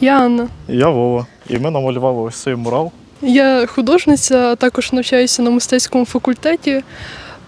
Я Анна. Я Вова. І ми намалювали ось цей мурал. Я художниця, а також навчаюся на мистецькому факультеті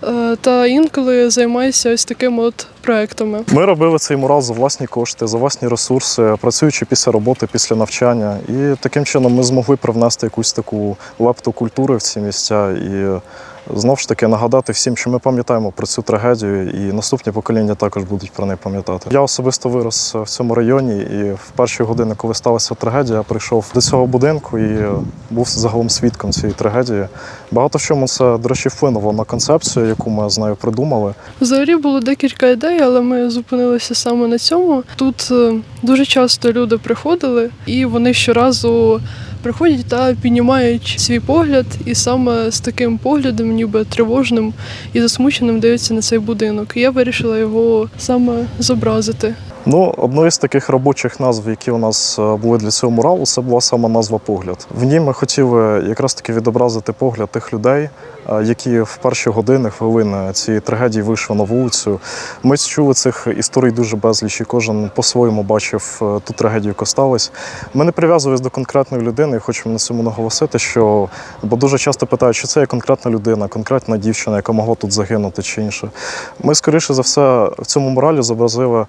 е, та інколи займаюся ось такими от проектами. Ми робили цей мурал за власні кошти, за власні ресурси, працюючи після роботи, після навчання. І таким чином ми змогли привнести якусь таку лепту культури в ці місця і знову ж таки нагадати всім, що ми пам'ятаємо про цю трагедію, і наступні покоління також будуть про неї пам'ятати. Я особисто вирос в цьому районі, і в перші години, коли сталася трагедія, я прийшов до цього будинку і був загалом свідком цієї трагедії. Багато в чому це, до речі, вплинуло на концепцію, яку ми з нею придумали. Взагалі було декілька ідей, але ми зупинилися саме на цьому. Тут е, дуже часто люди приходили, і вони щоразу приходять та піднімають свій погляд, і саме з таким поглядом, ніби тривожним і засмученим, дивиться на цей будинок. І я вирішила його саме зобразити. Ну, одною з таких робочих назв, які у нас е, були для цього муралу, це була саме назва погляд. В ній ми хотіли якраз таки відобразити погляд тих людей, е, які в перші години, хвилини цієї трагедії вийшли на вулицю. Ми чули цих історій дуже безліч, і кожен по-своєму бачив е, ту трагедію, яка сталася. Ми не прив'язуємось до конкретної людини, і хочемо на цьому наголосити, що бо дуже часто питають, чи це є конкретна людина, конкретна дівчина, яка могла тут загинути чи інше. Ми, скоріше за все, в цьому муралі зобразили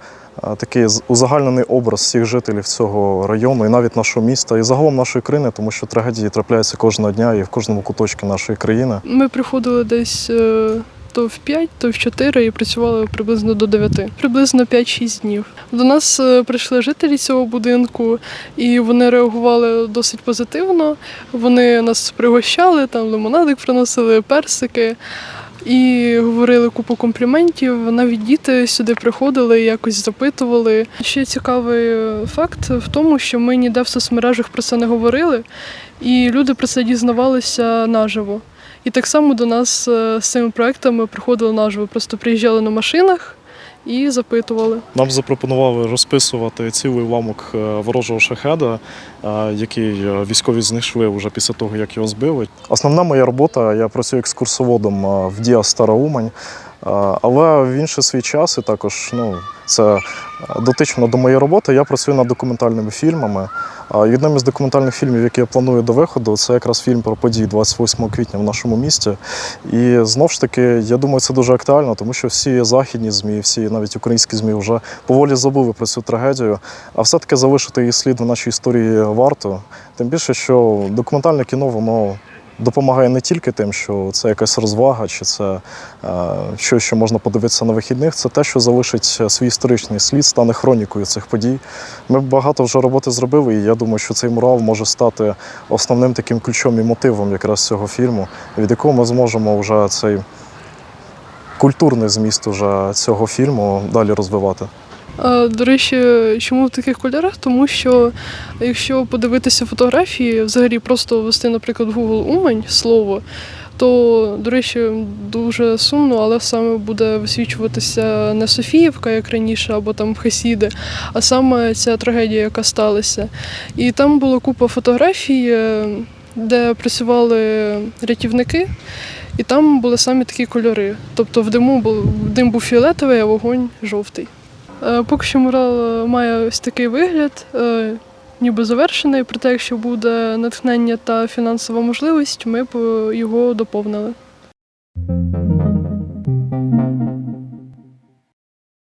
такий узагальнений образ всіх жителів цього району і навіть нашого міста, і загалом нашої країни, тому що трагедії трапляються кожного дня і в кожному куточку нашої країни. Ми приходили десь е, то в 5, то в 4 і працювали приблизно до 9. Приблизно 5-6 днів. До нас е, прийшли жителі цього будинку, і вони реагували досить позитивно. Вони нас пригощали, там лимонадик приносили, персики. І говорили купу компліментів. Навіть діти сюди приходили, якось запитували. Ще цікавий факт в тому, що ми ніде в соцмережах про це не говорили, і люди про це дізнавалися наживо. І так само до нас е, з цими проектами приходили наживо. Просто приїжджали на машинах і запитували. Нам запропонували розписувати цілий уламок е, ворожого шахеда, е, який е, військові знайшли вже після того, як його збили. Основна моя робота, я працюю екскурсоводом в Діа Стара Умань. Але в інший свій час, і також ну, це дотично до моєї роботи, я працюю над документальними фільмами. Одним із документальних фільмів, які я планую до виходу, це якраз фільм про події 28 квітня в нашому місті. І знов ж таки, я думаю, це дуже актуально, тому що всі західні ЗМІ, всі навіть українські ЗМІ вже поволі забули про цю трагедію. А все-таки залишити її слід в нашій історії варто. Тим більше, що документальне кіно воно допомагає не тільки тим, що це якась розвага, чи це е, щось, що можна подивитися на вихідних, це те, що залишить свій історичний слід, стане хронікою цих подій. Ми багато вже роботи зробили, і я думаю, що цей мурал може стати основним таким ключом і мотивом якраз цього фільму, від якого ми зможемо вже цей культурний зміст уже цього фільму далі розвивати. До речі, чому в таких кольорах? Тому що якщо подивитися фотографії, взагалі просто ввести, наприклад, в Google Умань слово, то, до речі, дуже сумно, але саме буде висвічуватися не Софіївка, як раніше, або там Хасіди, а саме ця трагедія, яка сталася. І там була купа фотографій, е, де працювали рятівники. І там були самі такі кольори. Тобто в диму був дим був фіолетовий, а вогонь жовтий. Е, поки що мурал е, має ось такий вигляд, е, ніби завершений, проте, якщо буде натхнення та фінансова можливість, ми б його доповнили.